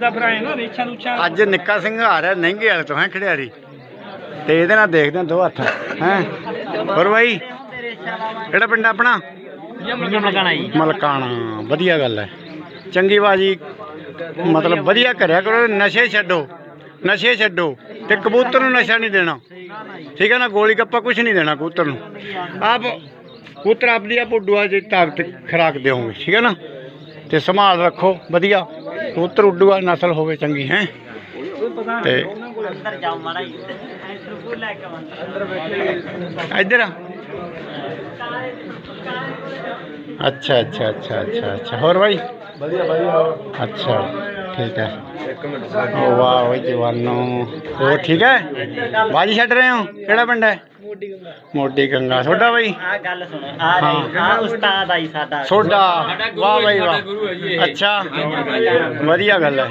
ਦਾ ਫਿਰ ਨਾ ਰੇਛਾ ਰੂਛਾ ਅੱਜ ਨਿੱਕਾ ਸਿੰਘ ਆ ਰਿਹਾ ਨਹਿੰਗੇ ਵਾਲੇ ਤੋਂ ਹੈ ਖੜਿਆਰੀ ਤੇ ਇਹਦੇ ਨਾਲ ਦੇਖਦੇ ਹਾਂ ਦੋ ਹੱਥ, ਹੈ। ਹੋਰ ਬਾਈ, ਕਿਹੜਾ ਪਿੰਡ ਆਪਣਾ? ਜਮ ਜੀ ਮਲਕਾਣਾ, ਵਧੀਆ ਗੱਲ ਹੈ। ਚੰਗੀ ਬਾਜੀ, ਮਤਲਬ ਵਧੀਆ ਕਰਿਆ ਕਰੋ, ਨਸ਼ੇ ਛੱਡੋ ਨਸ਼ੇ ਛੱਡੋ। ਤੇ ਕਬੂਤਰ ਨੂੰ ਨਸ਼ਾ ਨਹੀਂ ਦੇਣਾ। ਠੀਕ ਹੈ ਨਾ, ਗੋਲੀ ਗੱਪਾ ਕੁਝ ਨਹੀਂ ਦੇਣਾ ਕਬੂਤਰ ਨੂੰ। ਆਪ ਕਬੂਤਰ ਆਪਦੀ ਆਪ ਉੱਡੂਆ, ਜੀ ਤਾਕਤ ਖਰਾਕ ਦਿਓਗੇ, ਠੀਕ ਹੈ ਨਾ? ਤੇ ਸੰਭਾਲ ਰੱਖੋ, ਵਧੀਆ। ਕਬੂਤਰ ਉੱਡੂਆ ਨਸਲ ਹੋਵੇ ਚੰਗੀ ਹੈ? ਤੇ ਅੰਦਰ ਜਾਓ ਮਾਰਾ ਜੀ ਅੰਦਰ ਬੋਲ ਲੈ ਕੇ ਅੰਦਰ ਇੱਧਰ ਆ। ਅੱਛਾ ਅੱਛਾ ਅੱਛਾ ਅੱਛਾ ਅੱਛਾ। ਹੋਰ ਬਾਈ? ਵਧੀਆ ਵਧੀਆ ਅੱਛਾ ਠੀਕ ਹੈ। ਇੱਕ ਮਿੰਟ। ਓ ਵਾਹ ਓਏ ਜਵਾਨੋ। ਹੋਰ ਠੀਕ ਹੈ? ਬਾਜੀ ਛੱਡ ਰਹੇ ਹੋ? ਕਿਹੜਾ ਪਿੰਡ ਹੈ? ਮੋਢੀ ਗੰਗਾ। ਮੋਢੀ ਗੰਗਾ ਸੋਡਾ ਬਾਈ? ਆ ਗੱਲ ਸੁਣੋ। ਆ ਰਹੀ ਆ ਉਸਤਾਦ ਆਈ ਸਾਡਾ। ਸੋਡਾ ਵਾਹ ਬਾਈ ਵਾਹ। ਅੱਛਾ। ਵਧੀਆ ਗੱਲ ਹੈ।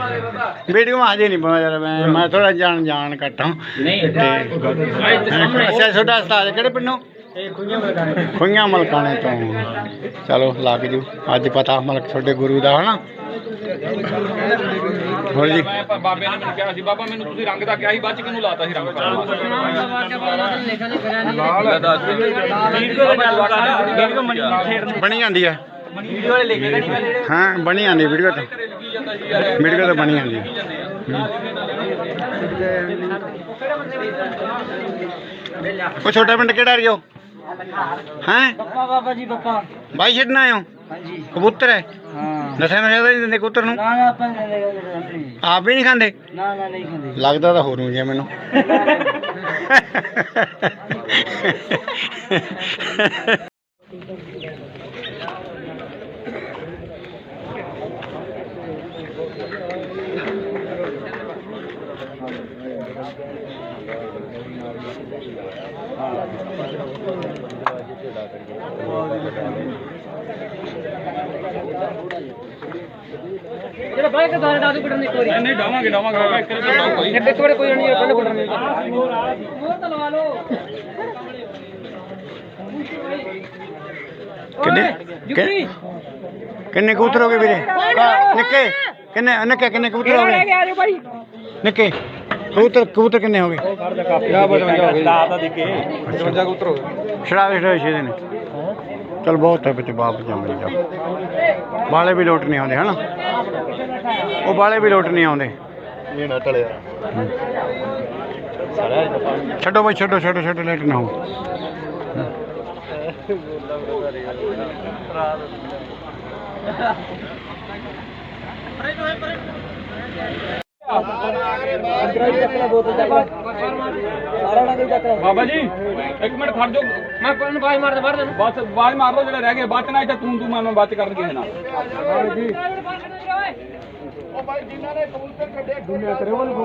ਵੀਡੀਓ ਹਜੇ ਨਹੀਂ ਪਾਉਣਾ ਯਾਰ ਮੈਂ ਮੈਂ ਥੋੜਾ ਜਾਣ ਜਾਣ ਘੱਟਾਂ ਨਹੀਂ। ਅੱਛਾ ਤੁਹਾਡਾ ਉਸਤਾਦ ਕਿਹੜੇ ਪਿੰਡੋਂ? ਇਹ ਖੁਈਆਂ ਮਲਕਾਣੇ ਖੁਈਆਂ ਮਲਕਾਣੇ ਤੋਂ। ਚਲੋ ਲੱਗ ਜੂ। ਅੱਜ ਪਤਾ ਮਲਕ ਤੁਹਾਡੇ ਗੁਰੂ ਦਾ ਹਨਾ? ਹੋਰ ਜੀ। ਬਾਬੇ ਨੇ ਮੈਨੂੰ ਕਿਹਾ ਸੀ ਬਾਬਾ ਮੈਨੂੰ ਤੁਸੀਂ ਰੰਗ ਦਾ ਕਿਹਾ ਸੀ ਬਾਅਦ ਚ ਕਿਹਨੂੰ ਲਾਤਾ ਸੀ ਰੰਗ ਬਣੀ ਜਾਂਦੀ ਪਹਿਲੇ ਹਾਂ ਬਣੀ ਜਾਂਦੀ ਵੀਡੀਓ ਤਾਂ। ਵੀਡੀਓ ਤਾਂ ਬਣੀ ਜਾਂਦੀ ਹੈ ਉਹ ਛੋਟਾ ਪਿੰਡ ਕਿਹੜਾ ਰਿਓ ਹੈ? ਬੱਪਾ ਬਾਬਾ ਜੀ ਬੱਪਾ। ਬਾਈ ਛੱਡਣਾ ਆਇਓ ਹਾਂਜੀ। ਕਬੂਤਰ ਹੈ? ਹਾਂ। ਨਸ਼ਾ ਨਸ਼ਾ ਤਾਂ ਨਹੀਂ ਦਿੰਦੇ ਕਬੂਤਰ ਨੂੰ? ਨਾ ਨਾ ਆਪਾਂ ਨਹੀਂ ਖਾਂਦੇ ਆਪ ਵੀ ਨਹੀਂ ਖਾਂਦੇ? ਨਾ ਨਾ ਨਹੀਂ ਖਾਂਦੇ। ਲੱਗਦਾ ਤਾਂ ਹੋਰ ਨੂੰ ਜਿਹਾ ਮੈਨੂੰ। ਜਿਹੜਾ ਬਾਈਕ ਦਾ ਦਾਦੂ ਕੱਢਣ ਦੀ ਕੋਈ ਨਹੀਂ ਡਾਵਾਂਗੇ ਡਾਵਾਂਗੇ। ਬਾਬਾ ਇੱਕ ਵਾਰੀ ਤਾਂ ਕੋਈ ਇੱਕ ਵਾਰ ਕੋਈ ਨਹੀਂ ਕੱਢ ਕੱਢਣ ਦੀ ਮੋਰ ਤਾਂ ਲਵਾ ਲਓ। ਕਿੰਨੇ? ਕਿ- ਕਿੰਨੇ ਕਬੂਤਰ ਹੋ ਗਏ ਵੀਰੇ? ਕਾ- ਨਿੱਕੇ ਕਿੰਨੇ ਨਿੱਕੇ ਕਿੰਨੇ ਕਬੂਤਰ ਹੋ ਗਏ? ਆ ਜਾਓ ਭਾਈ। ਨਿੱਕੇ। ਕਬੂਤਰ ਕਬੂਤਰ ਕਿੰਨੇ ਹੋ ਗਏ? ਕਿਆ ਬਚਾਉਂਦਾ ਹੋ ਗਈ ਦਾਤਾ ਦੀ ਕੇ 55 ਕਬੂਤਰ ਹੋ ਗਏ। ਛੜਾਵੇ ਛੜਾਵੇ ਛੇ ਦਿਨ। ਚਲ ਬਹੁਤ ਹੈ ਵਿੱਚ ਬਾਪ ਜੰਮ ਜਾ ਬਾਲੇ ਵੀ ਲੋਟ ਨਹੀਂ ਆਉਂਦੇ ਹਨਾ? ਉਹ ਬਾਲੇ ਵੀ ਲੋਟ ਨਹੀਂ ਆਉਂਦੇ। ਇਹ ਨਾ ਟਲਿਆ। ਛੱਡੋ ਬਈ ਛੱਡੋ ਛੱਡੋ ਛੱਡੋ ਲੇਟ ਨਾ ਹੋ ਬਾਬਾ ਜੀ ਇੱਕ ਮਿੰਟ ਖੜ ਜਾਓ। ਮੈਂ ਕੋਈ ਨੂੰ ਬਾਈ ਮਾਰਦਾ ਮਾਰ ਦੇਣਾ ਬਸ ਆਵਾਜ਼ ਮਾਰ ਲਓ ਜਿਹੜੇ ਰਹਿ ਗਏ। ਬਾਅਦ ਚ ਨਾ ਇੱਥੇ ਤੂੰ ਤੂੰ ਮੈਂ ਮੈਂ ਬਾਅਦ ਚ ਕਰਨ ਕਿਸੇ ਨਾਲ। ਉਹ ਬਾਈ ਜਿਨ੍ਹਾਂ ਨੇ ਕਬੂਤਰ ਕੱਢੇ ਦੁਨੀਆ ਕਰੇ ਉਹ ਨਹੀਂ